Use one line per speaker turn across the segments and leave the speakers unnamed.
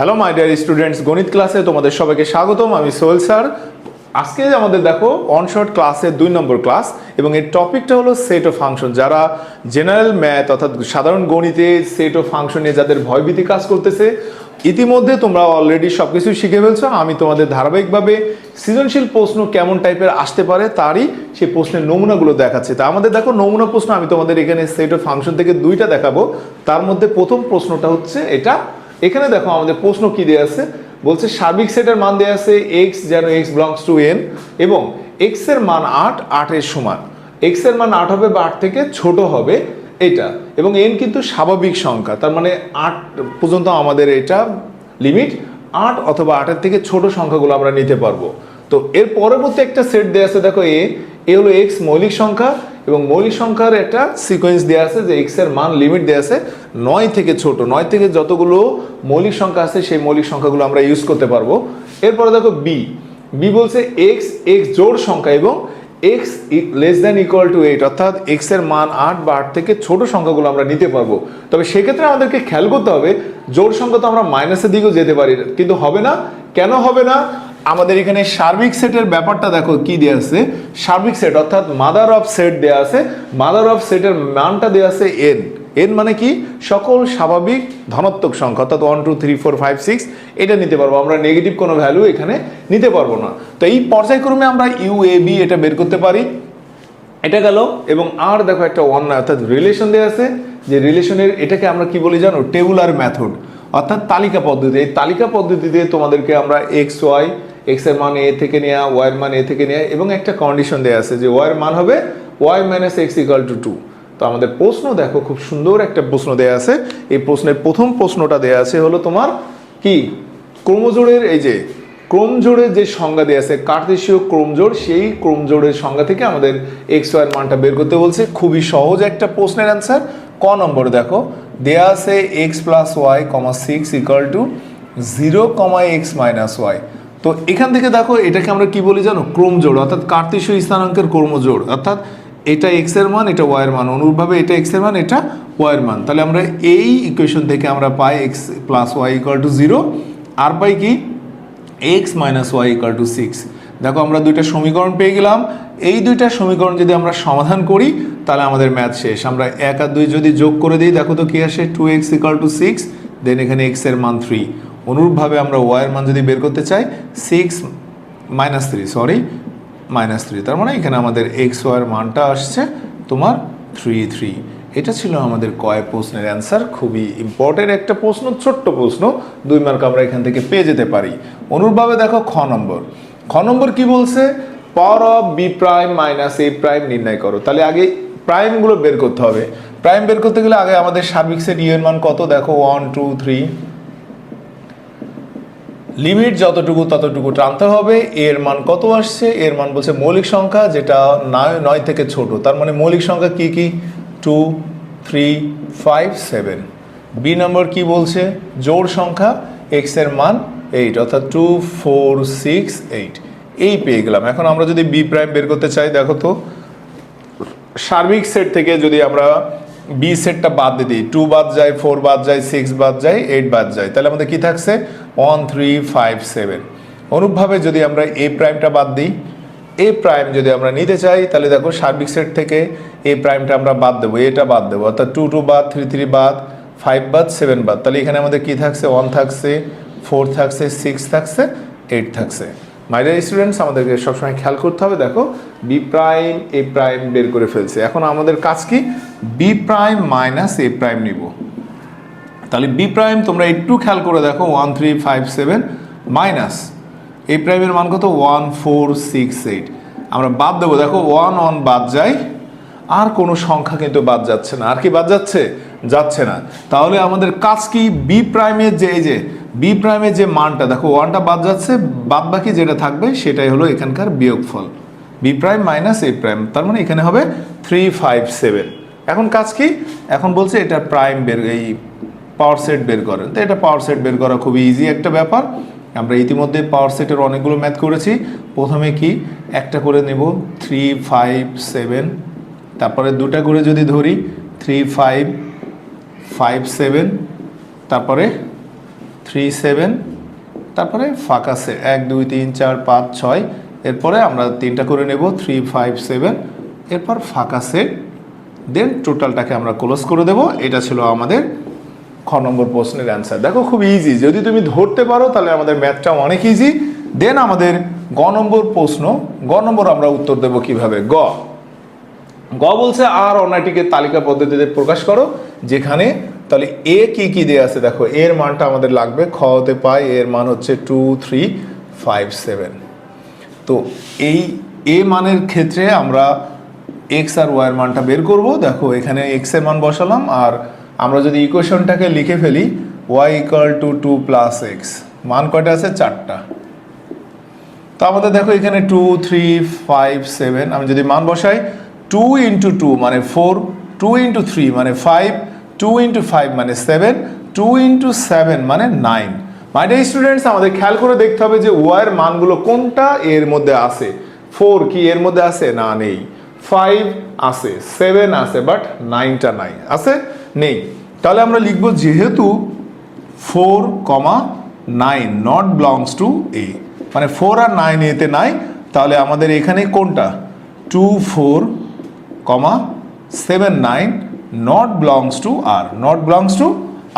Hello my dear students গণিত ক্লাসে তোমাদের সবাইকে স্বাগতম। আমি সোহেল স্যার। আজকে আমাদের দেখো অনশর্ট ক্লাসের দুই নম্বর ক্লাস এবং এর টপিকটা হলো সেট অফ ফাংশন যারা জেনারেল ম্যাথ অর্থাৎ সাধারণ গণিতে সেট অফ ফাংশন নিয়ে যাদের ভয়ভীতি কাজ করতেছে, ইতিমধ্যে তোমরা অলরেডি সব কিছু শিখে ফেলছো। আমি তোমাদের ধারাবাহিকভাবে সৃজনশীল প্রশ্ন কেমন টাইপের আসতে পারে তারই সেই প্রশ্নের নমুনাগুলো দেখাচ্ছে। তা আমাদের দেখো, নমুনা প্রশ্ন আমি তোমাদের এখানে সেট অফ ফাংশন থেকে দুইটা দেখাবো। তার মধ্যে প্রথম প্রশ্নটা হচ্ছে এটা এখানে দেখো আমাদের প্রশ্ন কি দেওয়া আছে? বলছে সার্বিক সেটের মান দেওয়া আছে এক্স যেন এক্স বিলংস টু এন এবং এক্সের মান আট আটের সমান। এক্সের মান আট হবে বা আট থেকে ছোট হবে এটা। এবং এন কিন্তু স্বাভাবিক সংখ্যা, তার মানে আট পর্যন্ত আমাদের এটা লিমিট আট অথবা আটের থেকে ছোট সংখ্যাগুলো আমরা নিতে পারব। তো এর পরবর্তী একটা সেট দেওয়া আছে, দেখো এ এ হলো এক্স মৌলিক সংখ্যা এবং মৌলিক সংখ্যার একটা সিকোয়েন্স দেওয়া আছে যে এক্সের মান লিমিট দেওয়া আছে নয় থেকে ছোট। নয় থেকে যতগুলো মৌলিক সংখ্যা আছে সেই মৌলিক সংখ্যাগুলো আমরা ইউজ করতে পারব। এরপরে দেখো বি বি বলছে এক্স এক্স জোড় সংখ্যা এবং X less than equal to eight অর্থাৎ এক্সের মান আট বা আট থেকে ছোট সংখ্যাগুলো আমরা নিতে পারব। তবে সেক্ষেত্রে আমাদেরকে খেয়াল করতে হবে, জোড় সংখ্যা তো আমরা মাইনাসের দিকেও যেতে পারি, কিন্তু হবে না। কেন হবে না? আমাদের এখানে সার্বিক সেটের ব্যাপারটা দেখো কি দেওয়া আছে? সার্বিক সেট, অর্থাৎ মাদার অফ সেট দেওয়া আছে। মাদার অফ সেটের মানটা দেওয়া আছে এন এন মানে কি? সকল স্বাভাবিক ধনাত্মক সংখ্যা, অর্থাৎ one two three four five six এটা নিতে পারব। আমরা নেগেটিভ কোনো ভ্যালু এখানে নিতে পারব না। তো এই পর্যায়ক্রমে আমরা ইউ এ বি এটা বের করতে পারি। এটা গেল, এবং আর দেখো একটা ওয়ান অর্থাৎ রিলেশন দেওয়া আছে। যে রিলেশনের এটাকে আমরা কি বলি জানো? টেবুলার মেথড অর্থাৎ তালিকা পদ্ধতি। এই তালিকা পদ্ধতিতে তোমাদেরকে আমরা এক্স ওয়াই এক্সের মান এ থেকে নেওয়া ওয়াই এর মান এ থেকে নেওয়া এবং একটা কন্ডিশন দেওয়া আছে যে ওয়াই এর মান হবে Y minus X equal two two তো আমাদের প্রশ্ন দেখো, খুব সুন্দর একটা প্রশ্ন দেওয়া আছে। এই প্রশ্নের প্রথম প্রশ্নটা দেওয়া আছে হলো তোমার কি? ক্রমজোড়ের এই যে, ক্রমজোড়ের যে সংজ্ঞা দেওয়া আছে কার্তেশীয় ক্রমজোড়, সেই ক্রমজোড়ের সংজ্ঞা থেকে আমাদের এক্স ওয়ার মানটা বের করতে বলছে। খুবই সহজ একটা প্রশ্নের অ্যান্সার ক নম্বর দেখো, দেয়া আছে X plus Y comma six equal to zero comma X minus Y তো এখান থেকে দেখো, এটাকে আমরা কি বলি জানো? ক্রমজোড় অর্থাৎ কার্তেশীয় স্থানাঙ্কের ক্রমজোড় অর্থাৎ এটা এক্সের মান, এটা ওয়াই এর মান। অনুরূপভাবে এটা এক্সের মান, এটা ওয়াই এর মান। তাহলে আমরা এই ইকুয়েশন থেকে আমরা পাই X plus Y equal to zero আর পাই কি? X minus Y equal to six দেখো, আমরা দুইটা সমীকরণ পেয়ে গেলাম। এই দুইটা সমীকরণ যদি আমরা সমাধান করি, তাহলে আমাদের ম্যাথ শেষ। আমরা এক আর দুই যদি যোগ করে দিই, দেখো তো কি আসে? Two X equal to six then এখানে এক্সের মান থ্রি অনুরূপভাবে আমরা ওয়াই এর মান যদি বের করতে চাই six minus three sorry minus three তার মানে এখানে আমাদের এক্স ওয়ার মানটা আসছে তোমার থ্রি থ্রি এটা ছিল আমাদের কয় প্রশ্নের অ্যান্সার খুবই ইম্পর্টেন্ট একটা প্রশ্ন, ছোট্ট প্রশ্ন। দুই মার্ক আমরা এখান থেকে পেয়ে যেতে পারি। অনুরূপভাবে দেখো খ নম্বর। খ নম্বর কি বলছে? Power of B prime minus A prime নির্ণয় করো। তাহলে আগে প্রাইমগুলো বের করতে হবে। প্রাইম বের করতে গেলে আগে আমাদের সার্বিক সেট ইউ মান কত? দেখো ওয়ান টু থ্রি লিমিট যতটুকু ততটুকু টানতে হবে। এর মান কত আসছে? এর মান বলছে মৌলিক সংখ্যা, যেটা নয় নয় থেকে ছোট। তার মানে মৌলিক সংখ্যা কি কি? Two, three, five, seven. B নম্বর কি বলছে? জোড় সংখ্যা এক্সের মান এইট অর্থাৎ টু ফোর সিক্স এইট এই পেয়ে গেলাম। এখন আমরা যদি বি প্রাইম বের করতে চাই, দেখো তো, সার্বিক সেট থেকে যদি আমরা বি সেটটা বাদ দিয়ে দিই। টু বাদ যায় ফোর বাদ যায় সিক্স বাদ যায় এইট বাদ যায়। তাহলে আমাদের কি থাকছে? ওয়ান থ্রি ফাইভ সেভেন অনুরূপভাবে যদি আমরা এ প্রাইমটা বাদ দিই এ প্রাইম যদি আমরা নিতে চাই, তাহলে দেখো সার্বিক সেট থেকে এ প্রাইমটা আমরা বাদ দেবো এটা বাদ দেবো। অর্থাৎ টু টু বাদ থ্রি থ্রি বাদ ফাইভ বাদ সেভেন বাদ। তাহলে এখানে আমাদের কি থাকছে? ওয়ান থাকছে ফোর থাকছে সিক্স থাকছে এইট থাকছে। মাইডিয়ার স্টুডেন্টস আমাদেরকে সবসময় খেয়াল করতে হবে, দেখো বি প্রাইম এ প্রাইম বের করে ফেলছে। এখন আমাদের কাজ কি? B prime minus A prime নিব। তাহলে বি প্রাইম তোমরা একটু খেয়াল করে দেখো one three five seven minus A প্রাইমের মান কত? ওয়ান ফোর সিক্স এইট আমরা বাদ দেবো, দেখো ওয়ান ওয়ান বাদ যায়, আর কোনো সংখ্যা কিন্তু বাদ যাচ্ছে না। আর কি বাদ যাচ্ছে? যাচ্ছে না। তাহলে আমাদের কাজ কি? বি প্রাইমের যে, এই যে বি প্রাইমের যে মানটা, দেখো, ওয়ানটা বাদ যাচ্ছে, বাদ বাকি যেটা থাকবে, সেটাই হলো এখানকার বিয়োগফল। B prime minus A prime তার মানে এখানে হবে থ্রি ফাইভ সেভেন এখন কাজ কি? এখন বলছে এটা প্রাইম বের, এই পাওয়ার সেট বের করেন তো এটা পাওয়ার সেট বের করা খুবই ইজি একটা ব্যাপার। আমরা ইতিমধ্যে পাওয়ার সেটের অনেকগুলো ম্যাথ করেছি। প্রথমে কি? একটা করে নেব থ্রি ফাইভ সেভেন তারপরে দুটা করে যদি ধরি থ্রি ফাইভ ফাইভ সেভেন, তারপরে থ্রি সেভেন, তারপরে ফাঁকা সে, এক, দুই, তিন, চার, পাঁচ, ছয়, এরপরে আমরা তিনটা করে নেব, থ্রি, ফাইভ, সেভেন, এরপর ফাঁকা সেট দেন টোটালটাকে আমরা ক্লোজ করে দেব, এটা ছিল আমাদের খ নম্বর প্রশ্নের অ্যান্সার। দেখো খুব ইজি যদি তুমি ধরতে পারো তাহলে আমাদের ম্যাথটা অনেক ইজি দেন আমাদের গ নম্বর প্রশ্ন, গ নম্বর আমরা উত্তর দেব কীভাবে? গ গ বলছে আর অন্যটিকে তালিকা পদ্ধতিতে প্রকাশ করো, যেখানে তাহলে এ কি কি দেয়া আছে দেখো, এর মানটা আমাদের লাগবে, খ হতে পাই এর মান হচ্ছে টু থ্রি ফাইভ সেভেন তো এই এ মানের ক্ষেত্রে আমরা এক্স আর ওয়াইয়ের মানটা বের করব, দেখো এখানে এক্সের মান বসালাম, আর আমরা যদি ইকুয়েশনটাকে লিখে ফেলি Y equal to two plus X মান কয়টা আছে? চারটা। তো আমাদের দেখো এখানে টু থ্রি ফাইভ সেভেন আমি যদি মান বসাই টু ইন্টু টু মানে ফোর টু ইন্টু থ্রি মানে ফাইভ টু ইন্টু ফাইভ মানে সেভেন টু ইন্টু সেভেন মানে নাইন ডিয়ার স্টুডেন্টস আমাদের খেয়াল করে দেখতে হবে যে ওয়াইয়ের মানগুলো কোনটা এর মধ্যে আছে। ফোর কি এর মধ্যে আছে? না, নেই। ফাইভ আছে সেভেন আছে বাট নাইনটা নাই। আছে? নেই। তাহলে আমরা লিখব যেহেতু four comma nine not belongs to A মানে ফোর আর নাইন এতে নাই। তাহলে আমাদের এখানে কোনটা? Two four comma seven nine not belongs to R not belongs to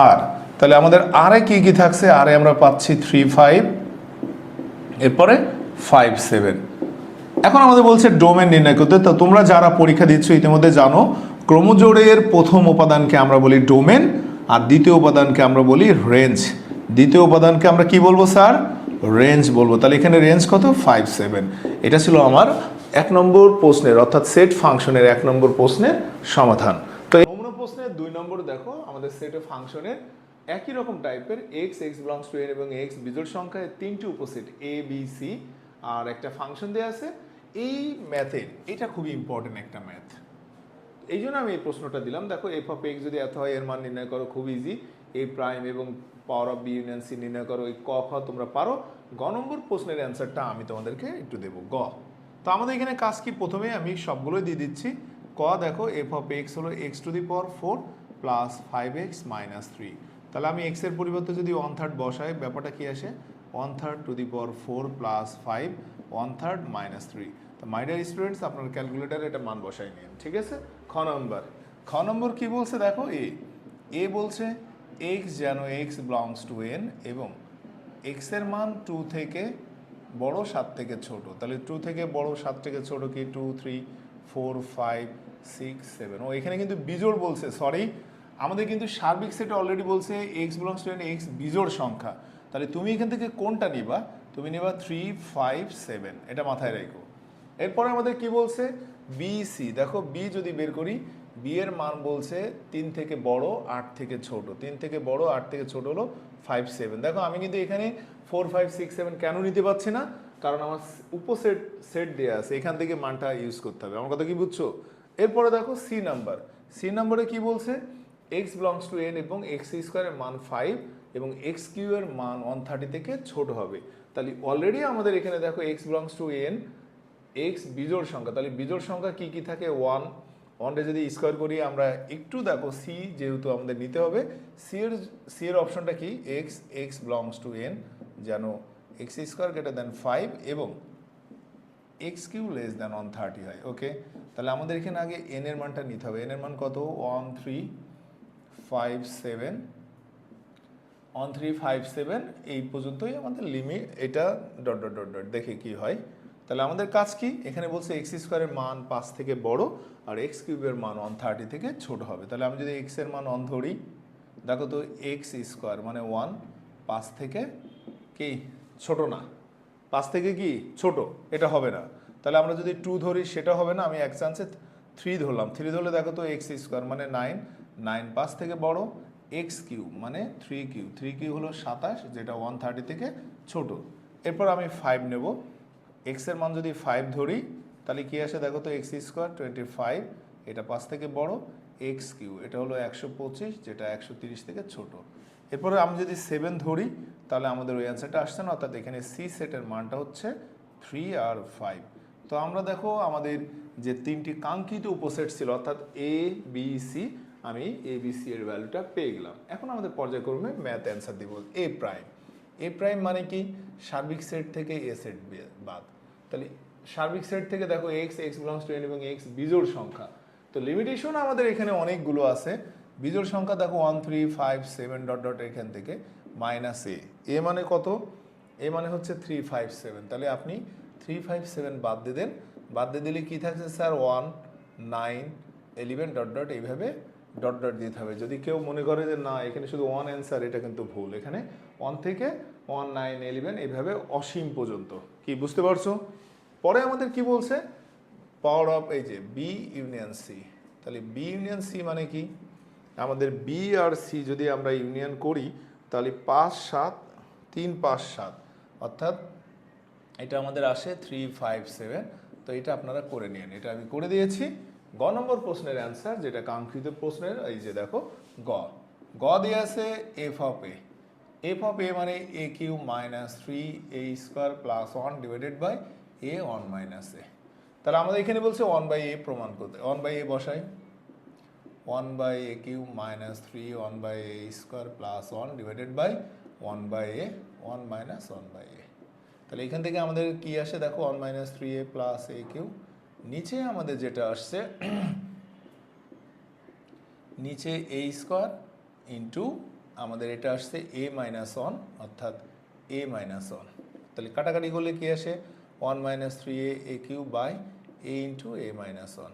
আর তাহলে আমাদের আরে কি কি থাকছে? আরে আমরা পাচ্ছি থ্রি ফাইভ এরপরে ফাইভ সেভেন এখন আমাদের বলছে ডোমেন নির্ণয় করতে। তো তোমরা যারা পরীক্ষা দিচ্ছ, ইতিমধ্যে জানো ক্রমজোড়ের প্রথম উপাদানকে আমরা বলি ডোমেন আর দ্বিতীয় উপাদানকে আমরা বলি রেঞ্জ দ্বিতীয় উপাদানকে আমরা কি বলব, স্যার? রেঞ্জ বলব। তাহলে এখানে রেঞ্জ কত? ফাইভ সেভেন এটা ছিল আমার এক নম্বর প্রশ্নের, অর্থাৎ সেট ফাংশনের এক নম্বর প্রশ্নের সমাধান। তো নমুনা প্রশ্নের দুই নম্বর দেখো, আমাদের সেট ফাংশনের একই রকম টাইপের X X belongs to N এবং এক্স বিজোড় সংখ্যায় তিনটি উপসেট এ বি সি আর একটা ফাংশন দেওয়া আছে। এই ম্যাথের এটা খুবই ইম্পর্টেন্ট একটা ম্যাথ এই জন্য আমি এই প্রশ্নটা দিলাম। দেখো এফ অফ এক্স যদি এত হয়, এর মান নির্ণয় করো, খুব ইজি এ প্রাইম এবং power of B union C নির্ণয় করো, এই ক, খ তোমরা পারো। গ নম্বর প্রশ্নের অ্যান্সারটা আমি তোমাদেরকে একটু দেবো। গ। তো আমাদের এখানে কাজ কি? প্রথমে আমি সবগুলোই দিয়ে দিচ্ছি। ক, দেখো এফ অফ এক্স হলো X to the power four plus five X minus three তাহলে আমি এক্সের পরিবর্তে যদি ওয়ান থার্ড বসাই, ব্যাপারটা কি আসে? One third to the power four plus five one third minus three তো মাইডার স্টুডেন্টস আপনার ক্যালকুলেটারে এটা মান বসাই নিন, ঠিক আছে? খ নম্বর। খ নম্বর কি বলছে? দেখো, এ। এ বলছে এক্স যেন এক্স বিলংস টু এন এবং এক্সের মান টু থেকে বড় সাত থেকে ছোট। তাহলে টু থেকে বড় সাত থেকে ছোট কি? Two three four five six seven ও, এখানে কিন্তু বিজোড় বলছে সরি আমাদের কিন্তু সার্বিক সেটে অলরেডি বলছে এক্স বিলংস টু এক্স বিজোড় সংখ্যা। তাহলে তুমি এখান থেকে কোনটা নিবা? তুমি নিবা থ্রি ফাইভ সেভেন এটা মাথায় রেখো। এরপরে আমাদের কি বলছে? বি সি দেখো বি যদি বের করি বি এর মান বলছে তিন থেকে বড়, আট থেকে ছোট। তিন থেকে বড়, আট থেকে ছোট হলো ফাইভ সেভেন দেখো, আমি কিন্তু এখানে ফোর ফাইভ সিক্স সেভেন কেন নিতে পারছি না? কারণ আমার উপসেট সেট দেওয়া আছে। এখান থেকে মানটা ইউজ করতে হবে। আমার কথা কি বুঝছ? এরপরে দেখো সি নাম্বার সি নাম্বারে কি বলছে? এক্স বিলংস টু এন এবং এক্স স্কোয়ারের মান ফাইভ এবং এক্স কিউ এর মান ওয়ান থার্টি থেকে ছোট হবে। তাহলে অলরেডি আমাদের এখানে দেখো X belongs to N X বিজোড় সংখ্যা। তাহলে বিজোড় সংখ্যা কি কি থাকে? ওয়ান ওয়ানটা যদি স্কোয়ার করি, আমরা একটু দেখো সি যেহেতু আমাদের নিতে হবে সি এর সি এর অপশনটা কি? X X belongs to N যেন X square greater than five এবং X cube less than one thirty হয় ওকে তাহলে আমাদের এখানে আগে এন এর মানটা নিতে হবে। এন এর মান কত? One three five seven one three five seven এই পর্যন্তই আমাদের লিমিট এটা ডট ডট ডট ডট দেখে কি হয়। তাহলে আমাদের কাজ কি? এখানে বলছে এক্স স্কোয়ারের মান পাঁচ থেকে বড় আর এক্স কিউবের মান ওয়ান থার্টি থেকে ছোট হবে। তাহলে আমি যদি এক্সের মান অন ধরি, দেখো তো এক্স স্কোয়ার মানে ওয়ান পাঁচ থেকে কি? ছোট না। পাঁচ থেকে কি? ছোট, এটা হবে না। তাহলে আমরা যদি টু ধরি, সেটা হবে না। আমি এক চান্সে থ্রি ধরলাম। থ্রি ধরলে দেখো তো এক্স স্কোয়ার মানে নাইন নাইন পাঁচ থেকে বড় এক্স কিউ মানে থ্রি কিউ থ্রি কিউ হলো সাতাশ, যেটা ওয়ান থার্টি থেকে ছোট। এরপর আমি ফাইভ নেব। এক্সের মান যদি ফাইভ ধরি, তাহলে কি আসে? দেখো তো এক্স স্কোয়ার টোয়েন্টি ফাইভ এটা পাঁচ থেকে বড় এক্স কিউ এটা হলো একশো পঁচিশ, যেটা একশো তিরিশ থেকে ছোট। এরপরে আমি যদি সেভেন ধরি, তাহলে আমাদের ওই অ্যান্সারটা আসছে না, অর্থাৎ এখানে সি সেটের মানটা হচ্ছে থ্রি আর ফাইভ তো আমরা দেখো আমাদের যে তিনটি কাঙ্ক্ষিত উপসেট ছিল, অর্থাৎ এ বি সি আমি এ বি সি এর ভ্যালুটা পেয়ে গেলাম। এখন আমাদের পর্যায়ক্রমে ম্যাথ অ্যান্সার দিব এ প্রাইম এ প্রাইম মানে কি? সার্বিক সেট থেকে এ সেট বাদ। তাহলে সার্বিক সেট থেকে দেখো X X belongs to N এবং এক্স বিজোড় সংখ্যা। তো লিমিটেশন আমাদের এখানে অনেকগুলো আছে। বিজোড় সংখ্যা দেখো one three five seven dot dot এখান থেকে মাইনাস এ এ মানে কত? এ মানে হচ্ছে থ্রি ফাইভ সেভেন তাহলে আপনি থ্রি ফাইভ সেভেন বাদ দিয়ে দেন। বাদ দিয়ে দিলে কী থাকছে sir? One nine eleven dot dot এইভাবে ডট ডট দিতে হবে যদি কেউ মনে করে যে না, এখানে শুধু ওয়ান অ্যান্সার এটা কিন্তু ভুল। এখানে ওয়ান থেকে ওয়ান নাইন ইলেভেন এইভাবে অসীম পর্যন্ত। কি, বুঝতে পারছ? পরে আমাদের কি বলছে? পাওয়ার অফ, এই যে বি ইউনিয়ন সি তাহলে বি ইউনিয়ন সি মানে কি? আমাদের বি আর সি যদি আমরা ইউনিয়ন করি, তাহলে পাঁচ সাত, তিন পাঁচ সাত। অর্থাৎ এটা আমাদের আসে থ্রি ফাইভ সেভেন তো এটা আপনারা করে নিন। এটা আমি করে দিয়েছি। গ নম্বর প্রশ্নের অ্যান্সার যেটা কাঙ্ক্ষিত প্রশ্নের, এই যে দেখো, গ। গ দিয়ে আছে F of A F of A মানে A Q minus three A square plus one divided by A one minus A তাহলে আমাদের এখানে বলছে ওয়ান বাই এ প্রমাণ করতে, ওয়ান বাই এ বসাই। One by A Q minus three, one by A square plus one divided by one by A one minus one by A তাহলে এখান থেকে আমাদের কি আসে? দেখো, one minus three A plus A Q নিচে আমাদের যেটা আসছে, নিচে এ স্কোয়ার ইন্টু আমাদের এটা আসছে এ মাইনাস ওয়ান অর্থাৎ এ মাইনাস ওয়ান তাহলে কাটাকাটি করলে কী আসে? One minus three A A Q by A into A minus one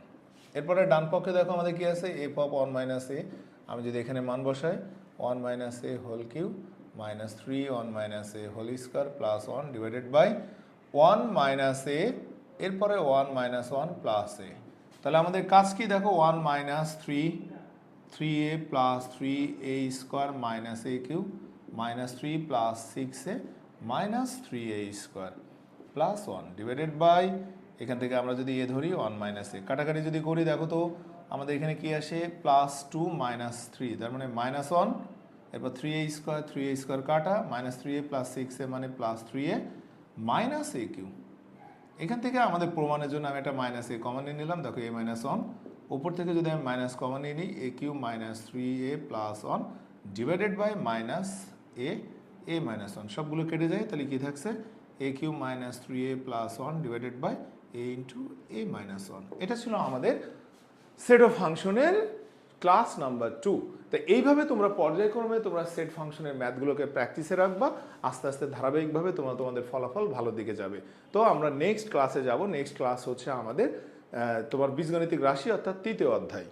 এরপরে ডান পক্ষে দেখো আমাদের কী আছে? এ পপ ওয়ান মাইনাস এ আমি যদি এখানে মান বসাই one minus A whole Q minus three one minus A whole square plus one divided by one minus A এরপরে one minus one plus A তাহলে আমাদের কাজ কি? দেখো one minus three three A plus three A square minus A Q minus three plus six A minus three A square plus one divided by এখান থেকে আমরা যদি এ ধরি ওয়ান মাইনাস এ কাটাকাটি যদি করি, দেখো তো, আমাদের এখানে কি আসে? প্লাস টু মাইনাস থ্রি তার মানে মাইনাস ওয়ান এরপর three A square three A square কাটা minus three A plus six A মানে plus three A minus A Q এখান থেকে আমাদের প্রমাণের জন্য আমি একটা মাইনাস এ কমন নিয়ে নিলাম, দেখো এ মাইনাস ওয়ান উপর থেকে যদি আমি মাইনাস কমন নিয়ে নিই A Q minus three A plus one divided by minus A A minus one সবগুলো কেটে যায়, তাহলে কি থাকছে? A Q minus three A plus one divided by A into A minus one এটা ছিল আমাদের সেট অফ ফাংশনের ক্লাস নাম্বার টু তো এইভাবে তোমরা পর্যায়ক্রমে তোমরা সেট ফাংশনের ম্যাথগুলোকে প্র্যাকটিসে রাখবা, আস্তে আস্তে ধারাবাহিকভাবে তোমরা তোমাদের ফলাফল ভালো দিকে যাবে। তো আমরা নেক্সট ক্লাসে যাব। নেক্সট ক্লাস হচ্ছে আমাদের তোমার বীজগণিতিক রাশি অর্থাৎ তৃতীয় অধ্যায়।